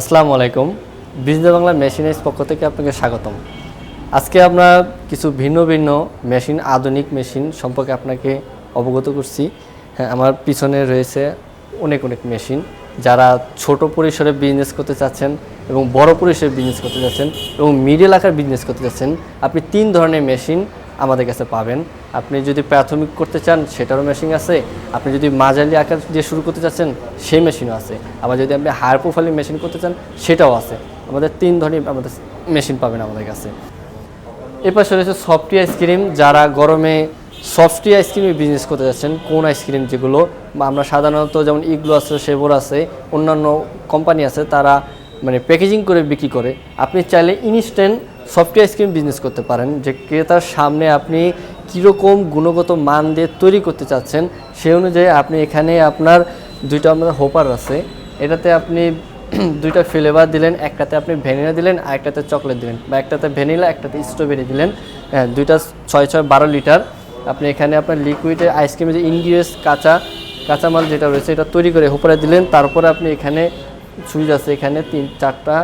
আসসালামু আলাইকুম। বিজনেস বাংলা মেশিনের পক্ষ থেকে আপনাকে স্বাগতম। আজকে আমরা কিছু ভিন্ন ভিন্ন মেশিন, আধুনিক মেশিন সম্পর্কে আপনাকে অবগত করছি। হ্যাঁ আমার পিছনে রয়েছে অনেক অনেক মেশিন। যারা ছোট পরিসরে বিজনেস করতে চাচ্ছেন এবং বড় পরিসরে বিজনেস করতে চাচ্ছেন এবং মিডিল আকার বিজনেস করতে চাচ্ছেন, আপনি তিন ধরনের মেশিন আমাদের কাছে পাবেন। আপনি যদি প্রাথমিক করতে চান, সেটারও মেশিন আছে। আপনি যদি মাঝারি আকার দিয়ে শুরু করতে চাচ্ছেন, সেই মেশিনও আছে। আবার যদি আপনি হায়ার প্রোফাইলিং মেশিন করতে চান, সেটাও আছে। আমাদের তিন ধরনের আমাদের মেশিন পাবেন আমাদের কাছে। এপাশে রয়েছে সফটি আইসক্রিম যারা গরমে সফটি আইসক্রিমে বিজনেস করতে যাচ্ছেন, কোন আইসক্রিম যেগুলো, বা আমরা সাধারণত যেমন ইগলো আছে সেবর আছে, অন্যান্য কোম্পানি আছে, তারা মানে প্যাকেজিং করে বিক্রি করে। আপনি চাইলে ইনস্ট্যান্ট সফটি আইসক্রিম বিজনেস করতে পারেন, যে ক্রেতার সামনে আপনি কীরকম গুণগত মান দিয়ে তৈরি করতে চাচ্ছেন সেই অনুযায়ী আপনি এখানে আপনার দুইটা আপনার হোপার আছে, এটাতে আপনি দুইটা ফ্লেভার দিলেন, একটাতে আপনি ভ্যানিলা দিলেন, আর একটাতে চকলেট দিলেন, বা একটাতে ভ্যানিলা, একটাতে স্ট্রবেরি দিলেন। হ্যাঁ দুইটা ছয় ছয় বারো লিটার। আপনি এখানে আপনার লিকুইডে আইসক্রিমের যে ইনগ্রিডিয়েন্টস কাঁচা, কাঁচামাল যেটা রয়েছে, এটা তৈরি করে হোপারে দিলেন। তারপরে আপনি এখানে সুইচ আছে, এখানে তিন, চারটা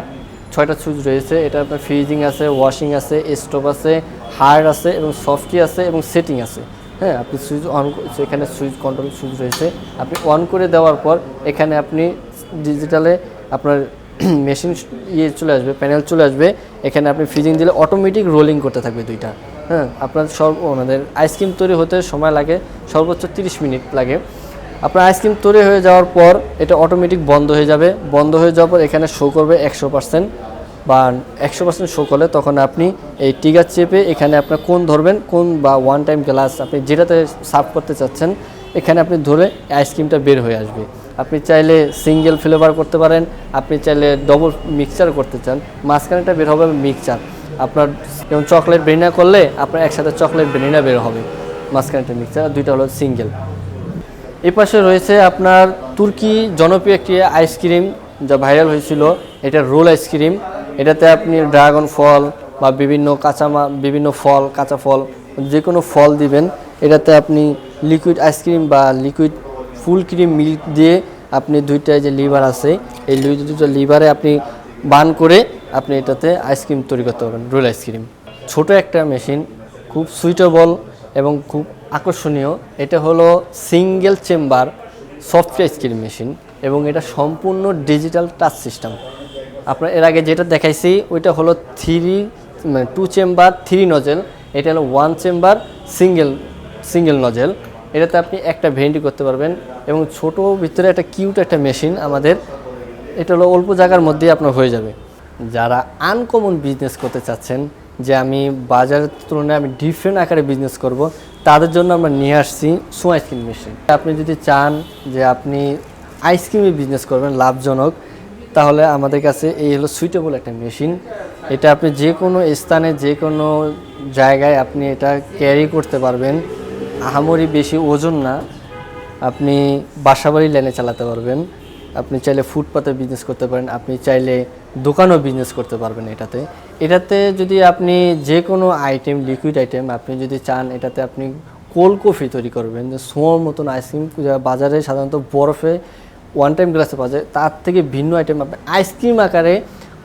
ছয়টা সুইচ রয়েছে, এটা আপনার ফ্রিজিং আছে ওয়াশিং আছে স্টোভ আছে হার্ড আছে এবং সফটি আছে এবং সেটিং আছে। হ্যাঁ আপনি সুইচ অন এখানে সুইচ কন্ট্রোল সুইচ রয়েছে। আপনি অন করে দেওয়ার পর এখানে আপনি ডিজিটালে আপনার মেশিন ইয়ে চলে আসবে প্যানেল চলে আসবে। এখানে আপনি ফ্রিজিং দিলে অটোমেটিক রোলিং করতে থাকবে দুইটা। হ্যাঁ আপনার সর্ব আমাদের আইসক্রিম তৈরি হতে সময় লাগে, সর্বোচ্চ তিরিশ মিনিট লাগে। আপনার আইসক্রিম তৈরি হয়ে যাওয়ার পর এটা অটোমেটিক বন্ধ হয়ে যাবে। বন্ধ হয়ে যাওয়ার পর এখানে শো করবে একশো পার্সেন্ট বা একশো পার্সেন্ট শো করলে তখন আপনি এই টিগার চেপে এখানে আপনার কোন ধরবেন, কোন বা ওয়ান টাইম গ্লাস আপনি যেটাতে সার্ভ করতে চাচ্ছেন, এখানে আপনি ধরে আইসক্রিমটা বের হয়ে আসবে। আপনি চাইলে সিঙ্গেল ফ্লেভার করতে পারেন, আপনি চাইলে ডবল মিক্সচার করতে চান মাঝখানেটা বের হবে মিক্সচার আপনার যেমন চকলেট ভ্যানিলা করলে আপনার একসাথে চকলেট ভ্যানিলা বের হবে মাঝখানেটা মিক্সচার দুইটা হলো সিঙ্গেল এই পাশে রয়েছে আপনার তুর্কি জনপ্রিয় একটি আইসক্রিম যা ভাইরাল হয়েছিল। এটা রোল আইসক্রিম এটাতে আপনি ড্রাগন ফল বা বিভিন্ন কাঁচামা, বিভিন্ন ফল, কাঁচা ফল, যে কোনো ফল দিবেন। এটাতে আপনি লিকুইড আইসক্রিম বা লিকুইড ফুল ক্রিম মিল্ক দিয়ে আপনি দুইটা যে লিভার আছে, এই দুটো লিভারে আপনি বান করে আপনি এটাতে আইসক্রিম তৈরি করতে পারবেন রোল আইসক্রিম ছোট একটা মেশিন খুব সুইটেবল এবং খুব আকর্ষণীয়, এটা হলো single chamber software ice cream machine এবং এটা সম্পূর্ণ ডিজিটাল টাচ সিস্টেম আপনার এর আগে যেটা দেখাইছি, ওইটা হলো থ্রি মানে টু চেম্বার থ্রি নজেল এটা হলো one chamber single single nozzle এটাতে আপনি একটা ভেন্টি করতে পারবেন এবং ছোট ভিতরে একটা কিউট একটা মেশিন আমাদের, এটা হলো অল্প জায়গার মধ্যেই আপনার হয়ে যাবে। যারা আনকমন বিজনেস করতে চাচ্ছেন, যে আমি বাজারের তুলনায় আমি ডিফারেন্ট আকারে বিজনেস করব তাদের জন্য আমরা নিয়ে আসছি সু আইসক্রিম মেশিন। আপনি যদি চান যে আপনি আইসক্রিমে বিজনেস করবেন লাভজনক, তাহলে আমাদের কাছে এই হলো সুইটেবল একটা মেশিন। এটা আপনি যে কোনো স্থানে, যে কোনো জায়গায় আপনি এটা ক্যারি করতে পারবেন। আহামরি বেশি ওজন না, আপনি বাসাবাড়ি লাইনে চালাতে পারবেন। আপনি চাইলে ফুটপাতে বিজনেস করতে পারেন, আপনি চাইলে দোকানও বিজনেস করতে পারবেন এটাতে। এটাতে যদি আপনি যে কোনো আইটেম লিকুইড আইটেম আপনি যদি চান, এটাতে আপনি কোল্ড কফি তৈরি করবেন, যে সোয়ার মতন আইসক্রিম বাজারে সাধারণত বরফে ওয়ান টাইম গ্লাসে পাওয়া যায়, তার থেকে ভিন্ন আইটেম আপনি আইসক্রিম আকারে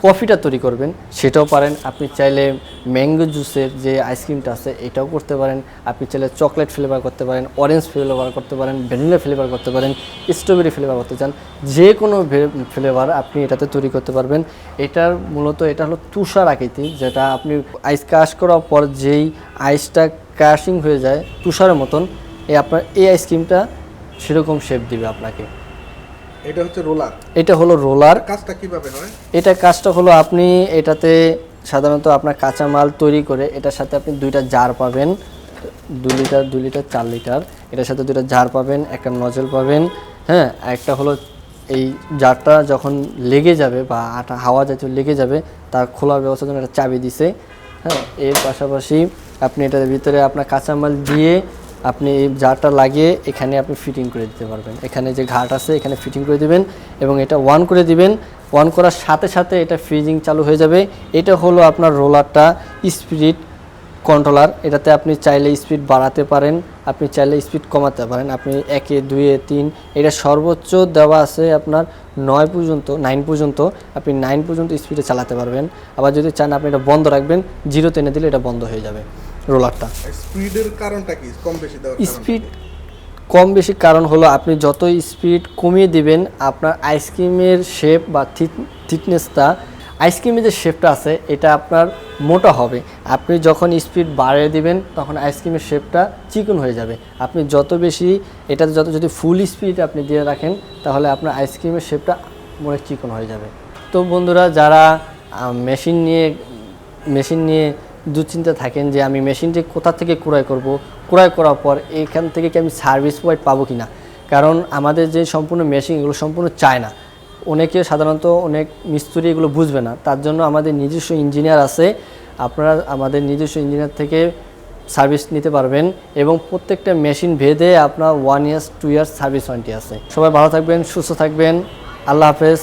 কফিটা তৈরি করবেন, সেটাও পারেন। আপনি চাইলে ম্যাঙ্গো জুসের যে আইসক্রিমটা আছে, এটাও করতে পারেন। আপনি চাইলে চকলেট ফ্লেভার করতে পারেন অরেঞ্জ ফ্লেভার করতে পারেন ভ্যানিলা ফ্লেভার করতে পারেন স্ট্রবেরি ফ্লেভার করতে চান যে কোনো ফ্লেভার আপনি এটাতে তৈরি করতে পারবেন। এটার মূলত এটা হলো তুষার আকৃতি, যেটা আপনি আইস ক্রাশ করার পর যেই আইসটা ক্রাশিং হয়ে যায়, তুষারের মতন এই আপনার, এই আইসক্রিমটা সেরকম শেপ দিবে আপনাকে। এটা হচ্ছে রোলার। এটা হলো রোলার। কাজটা কীভাবে হয়? এটা কাজটা হলো আপনি এটাতে সাধারণত আপনার কাঁচামাল তৈরি করে এটার সাথে আপনি দুইটা জার পাবেন। দু লিটার দু লিটার চার লিটার। এটার সাথে দুইটা জার পাবেন একটা নজল পাবেন। হ্যাঁ একটা হলো এই জারটা যখন লেগে যাবে বা আটা হাওয়া জাতীয় লেগে যাবে তার খোলার ব্যবস্থার জন্য একটা চাবি দিছে। হ্যাঁ এর পাশাপাশি আপনি এটার ভিতরে আপনার কাঁচামাল দিয়ে আপনি জারটা লাগিয়ে এখানে আপনি ফিটিং করে দিতে পারবেন। এখানে যে ঘাট আছে, এখানে ফিটিং করে দিবেন এবং এটা ওয়ান করে দিবেন। ওয়ান করার সাথে সাথে এটা ফ্রিজিং চালু হয়ে যাবে। এটা হলো আপনার রোলারটা স্পিড কন্ট্রোলার এটাতে আপনি চাইলে স্পিড বাড়াতে পারেন, আপনি চাইলে স্পিড কমাতে পারেন। আপনি একে, দুয়ে, তিন, এটা সর্বোচ্চ দেওয়া আছে আপনার নয় পর্যন্ত নাইন পর্যন্ত। আপনি নাইন পর্যন্ত স্পিডে চালাতে পারবেন। আবার যদি চান আপনি এটা বন্ধ রাখবেন জিরো এনে দিলে এটা বন্ধ হয়ে যাবে। রোলারটা। স্পিডের কারণটা কি? কম বেশি দেওয়ার স্পিড কম বেশি কারণ হলো আপনি যত স্পিড কমিয়ে দিবেন আপনার আইসক্রিমের শেপ বা থিকনেসটা আইসক্রিমের যে শেপটা আছে এটা আপনার মোটা হবে। আপনি যখন স্পিড বাড়িয়ে দিবেন তখন আইসক্রিমের শেপটা চিকন হয়ে যাবে। আপনি যত বেশি এটা যত যদি ফুল স্পিড আপনি দিয়ে রাখেন তাহলে আপনার আইসক্রিমের শেপটা মনে চিকন হয়ে যাবে। তো বন্ধুরা যারা মেশিন নিয়ে মেশিন নিয়ে দুশ্চিন্তা থাকেন যে আমি মেশিনটি কোথা থেকে ক্রয় করব, ক্রয় করার পর এখান থেকে কি আমি সার্ভিস প্রোভাইড পাবো কি না? কারণ আমাদের যে সম্পূর্ণ মেশিন এগুলো সম্পূর্ণ চায় না। অনেকে সাধারণত অনেক মিস্ত্রি এগুলো বুঝবে না। তার জন্য আমাদের নিজস্ব ইঞ্জিনিয়ার আছে। আপনারা আমাদের নিজস্ব ইঞ্জিনিয়ার থেকে সার্ভিস নিতে পারবেন এবং প্রত্যেকটা মেশিন ভেদে আপনার one years two years service warranty আছে। সবাই ভালো থাকবেন, সুস্থ থাকবেন। আল্লাহ হাফেজ।